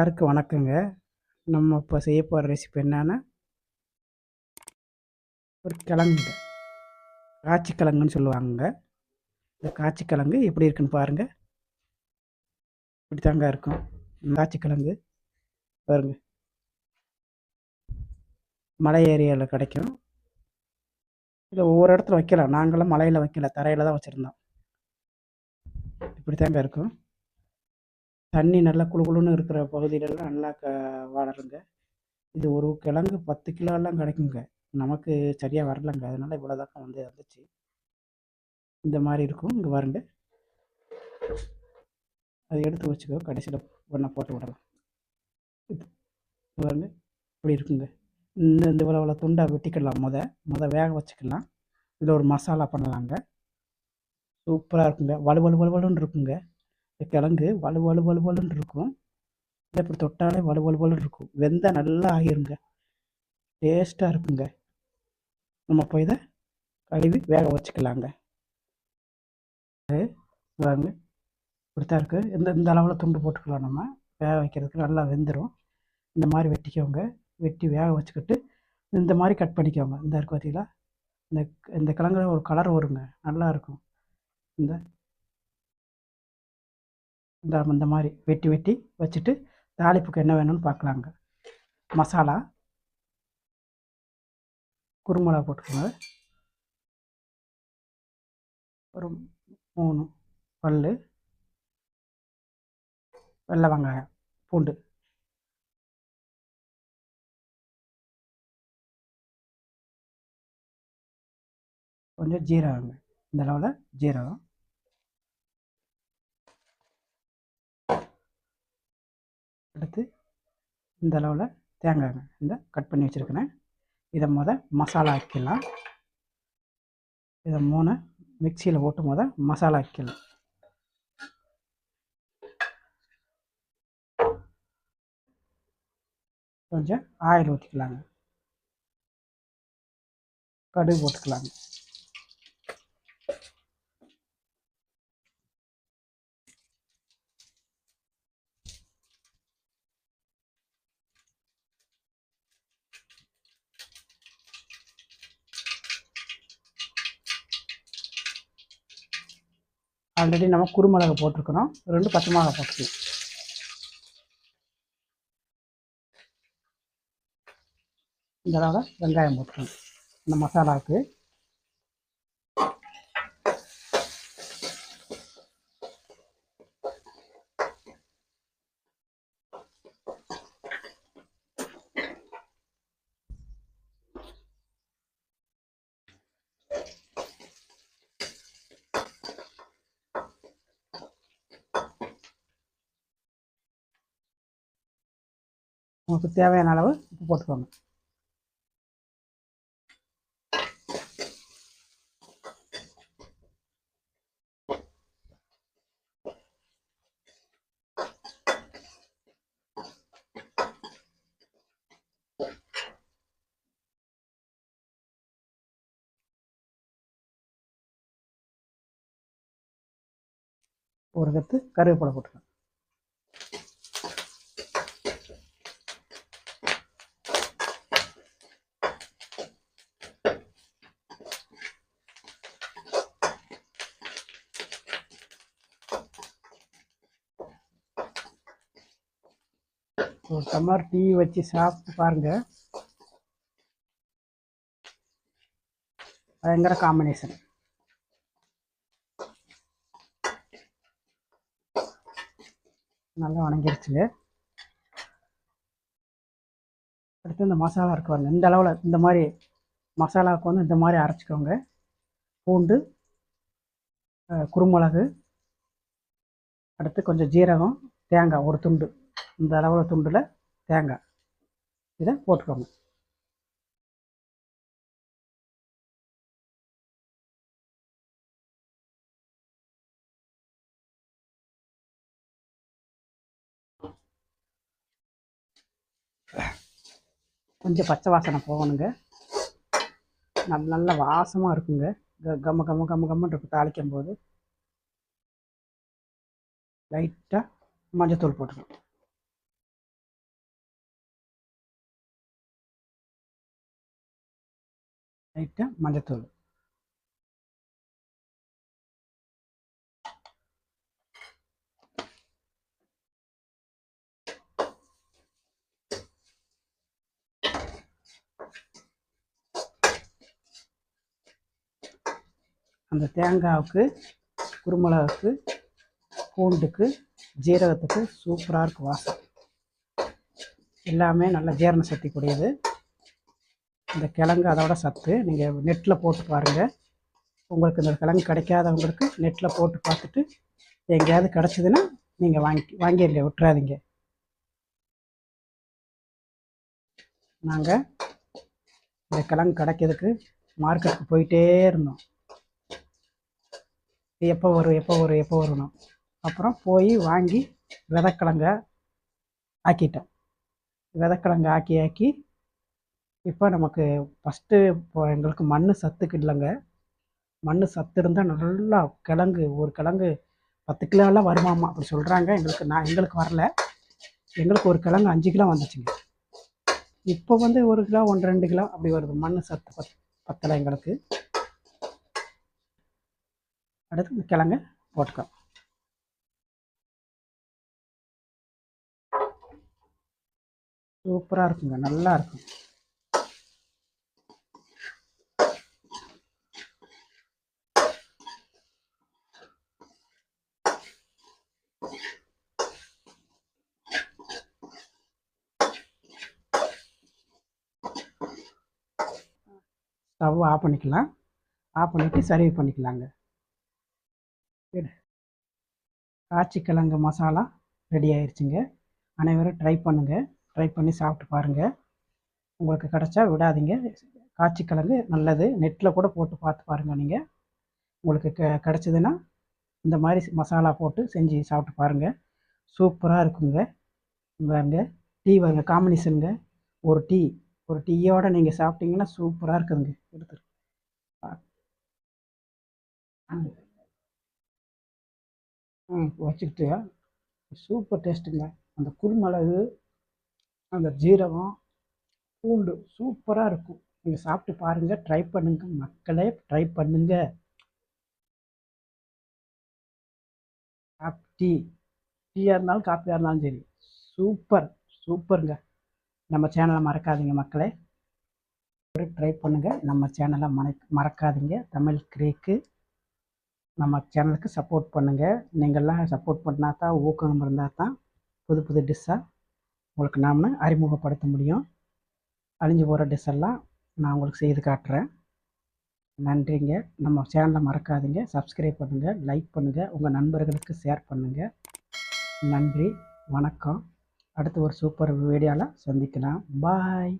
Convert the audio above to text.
எல்லாருக்கும் வணக்கங்க. நம்ம இப்போ செய்ய போகிற ரெசிபி என்னென்னா ஒரு கிழங்குங்க காய்ச்சி கிழங்குன்னு சொல்லுவாங்க இந்த காய்ச்சி கிழங்கு எப்படி இருக்குன்னு பாருங்கள் இப்படி தாங்க இருக்கும் காய்ச்சி கிழங்கு பாருங்க. மலை ஏரியாவில் கிடைக்கும். இல்லை ஒவ்வொரு இடத்துல வைக்கலாம். நாங்களாம் மலையில் வைக்கல. தரையில் தான் வச்சுருந்தோம். இப்படி தாங்க இருக்கும். தண்ணி நல்லா குளு குளுன்னு இருக்கிற பகுதியிலலாம் நல்லா க வளருங்க இது ஒரு கிழங்கு பத்து கிலோலாம் கிடைக்குங்க. நமக்கு சரியாக வரலங்க. அதனால் இவ்வளோ தான் வந்து வந்துச்சு இந்த மாதிரி இருக்கும். இங்கே பாருங்க. அதை எடுத்து வச்சுக்கோ. கடைசியில் ஒன்றா போட்டு விடலாம். பாருங்க. இப்படி இருக்குங்க. இந்த இந்த இவ்வளோ இவ்வளோ துண்டை வெட்டிக்கலாம். முத முத வேக வச்சுக்கலாம். இதில் ஒரு மசாலா பண்ணலாங்க. சூப்பராக இருக்குங்க. வலு வலு வலுவலுன்னு இருக்குங்க. கிழங்கு வலு வலு வலு வலுன்னு இருக்கும். இதை இப்படி தொட்டாலே வலு வலு வலுன்னு இருக்கும். வெந்தால் நல்லா ஆகிருங்க. டேஸ்ட்டாக இருக்குங்க. நம்ம போய் இதை கழுவி வேக வச்சுக்கலாங்க. வாங்க இப்படித்தான் இருக்குது இந்த இந்த அளவில் துண்டு போட்டுக்கலாம் நம்ம. வேக வைக்கிறதுக்கு நல்லா வெந்துடும் இந்த மாதிரி வெட்டிக்கோங்க. வெட்டி வேக வச்சுக்கிட்டு இந்த மாதிரி கட் பண்ணிக்கோங்க. இந்த இருக்கு பார்த்தீங்களா இந்த இந்த கிழங்குல ஒரு கலர் வருங்க. நல்லா இருக்கும். இந்த இந்த இந்த மாதிரி வெட்டி வெட்டி வச்சுட்டு தாளிப்புக்கு என்ன வேணும்னு பார்க்கலாங்க மசாலா குறுமிளகா போட்டுக்கோங்க. ஒரு மூணு பல் வெள்ளை வெங்காயம் பூண்டு. கொஞ்சம் ஜீரகங்க. இந்த அளவில் ஜீரகம். அடுத்து இந்த அளவில் தேங்காய் இந்த கட் பண்ணி வச்சுருக்கிறேன். இதை முத மசாலா ஆக்கிடலாம் இதை மூணு மிக்சியில் போட்டு முத மசாலா ஆக்கிடலாம் கொஞ்சம் ஆயில் ஊற்றிக்கலாங்க கடுகு போட்டுக்கலாங்க. ஆல்ரெடி நம்ம குருமிளகை போட்டிருக்கிறோம். ரெண்டு பச்சை மிளகா போட்டுக்கலாம் இந்த அளவில் வெங்காயம் போட்டுக்கணும் இந்த மசாலாவுக்கு. உங்களுக்கு தேவையான அளவு உப்பு போட்டுக்கோங்க. ஒரு கத்து கருவேப்பிலை போட்டுக்கலாம் ஒரு டம்ளர் டீ வச்சு சாப்பிட்டு பாருங்க. பயங்கர காம்பினேஷன் நல்லா வணங்கிருச்சுங்க அடுத்து இந்த மசாலா இருக்கு பாருங்க. இந்த அளவில் இந்த மாதிரி மசாலாவுக்கு வந்து இந்த மாதிரி அரைச்சிக்கோங்க. பூண்டு குறுமிளகு குருமிளகு அடுத்து கொஞ்சம் ஜீரகம் தேங்காய் ஒரு துண்டு. இந்த அளவில் துண்டில் தேங்காய் இதை போட்டுக்கோங்க. கொஞ்சம் பச்சை வாசனை போகணுங்க. நல்ல நல்ல வாசமாக இருக்குங்க. க- கம்ம கம்ம கம்ம கம்மன் இருக்கும் தாளிக்கும் போது லைட்டாக மஞ்சத்தூள் போட்டுக்கணும். லைட்டாக மஞ்சத்தூள் அந்த தேங்காவுக்கு குருமிளகுக்கு பூண்டுக்கு ஜீரகத்துக்கு சூப்பராக இருக்கு வாசம். எல்லாமே நல்ல ஜீரண சக்தி கூடியது. இந்த கிழங்கு அதோட சத்து. நீங்கள் நெட்டில் போட்டு பாருங்கள் உங்களுக்கு இந்த கிழங்கு கிடைக்காதவங்களுக்கு நெட்டில் போட்டு பார்த்துட்டு எங்கேயாவது கிடச்சிதுன்னா நீங்கள் வாங்கி வாங்கிடுங்க விட்டுறாதீங்க. நாங்கள் இந்த கிழங்கு கிடைக்கிறதுக்கு மார்க்கெட்டுக்கு போயிட்டே இருந்தோம். எப்போ வரும் எப்போ வரும் எப்போ வரணும் அப்புறம் போய் வாங்கி விதக்கிழங்க ஆக்கிட்டோம் விதைக்கிழங்கு ஆக்கி ஆக்கி இப்போ நமக்கு ஃபஸ்ட்டு இப்போ எங்களுக்கு மண் சத்துக்கு இல்லைங்க. மண் சத்து இருந்தால் நல்லா கிழங்கு ஒரு கிழங்கு பத்து கிலோலாம் வருமாமா அப்படி சொல்கிறாங்க எங்களுக்கு நான் எங்களுக்கு வரல. எங்களுக்கு ஒரு கிழங்கு அஞ்சு கிலோ வந்துச்சுங்க. இப்போ வந்து ஒரு கிலோ ஒன்று ரெண்டு கிலோ அப்படி வருது. மண் சத்து பத் பத்தலை எங்களுக்கு. அடுத்து இந்த கிழங்கு போட்டுக்கோ சூப்பராக இருக்குங்க. நல்லா இருக்கும். ஸ்டவ் ஆஃப் பண்ணிக்கலாம். ஆஃப் பண்ணிவிட்டு சர்வ் பண்ணிக்கலாங்க. காய்ச்சி கிழங்கு மசாலா ரெடி ஆயிடுச்சுங்க அனைவரும் ட்ரை பண்ணுங்கள் ட்ரை பண்ணி சாப்பிட்டு பாருங்கள் உங்களுக்கு கிடச்சா விடாதீங்க. காய்ச்சிக்கிழங்கு நல்லது. நெட்டில் கூட போட்டு பார்த்து பாருங்கள் நீங்கள் உங்களுக்கு க கிடச்சிதுன்னா இந்த மாதிரி மசாலா போட்டு செஞ்சு சாப்பிட்டு பாருங்கள் சூப்பராக இருக்குங்க. பாருங்க. டீ வருங்க காம்பினேஷனுங்க. ஒரு டீ. ஒரு டீயோட நீங்கள் சாப்பிட்டீங்கன்னா சூப்பராக இருக்குதுங்க. எடுத்துரு. ம் வச்சுக்கிட்டு சூப்பர் டேஸ்ட்டுங்க. அந்த குருமிளகு அந்த ஜீரகம் பூண்டு சூப்பராக இருக்கும். நீங்கள் சாப்பிட்டு பாருங்கள் ட்ரை பண்ணுங்க. மக்களே ட்ரை பண்ணுங்க. டீ. டீயாக இருந்தாலும் காப்பியாக இருந்தாலும் சரி. சூப்பர் சூப்பருங்க. நம்ம சேனலை மறக்காதீங்க மக்களே. ட்ரை பண்ணுங்கள் நம்ம சேனலை மற மறக்காதீங்க. தமிழ் கிரேக்கு நம்ம சேனலுக்கு சப்போர்ட் பண்ணுங்கள் நீங்கள்லாம் சப்போர்ட் பண்ணால் தான் ஊக்கம் இருந்தால் தான் புது புது டிஷ்ஷாக உங்களுக்கு நாம் அறிமுகப்படுத்த முடியும். அழிஞ்சு போகிற டிஷ்ஷெல்லாம் நான் உங்களுக்கு செய்து காட்டுறேன். நன்றிங்க. நம்ம சேனலை மறக்காதீங்க. சப்ஸ்கிரைப் பண்ணுங்கள் லைக் பண்ணுங்கள் உங்கள் நண்பர்களுக்கு ஷேர் பண்ணுங்கள் நன்றி. வணக்கம். அடுத்து ஒரு சூப்பர் வீடியோவில் சந்திக்கலாம். பாய்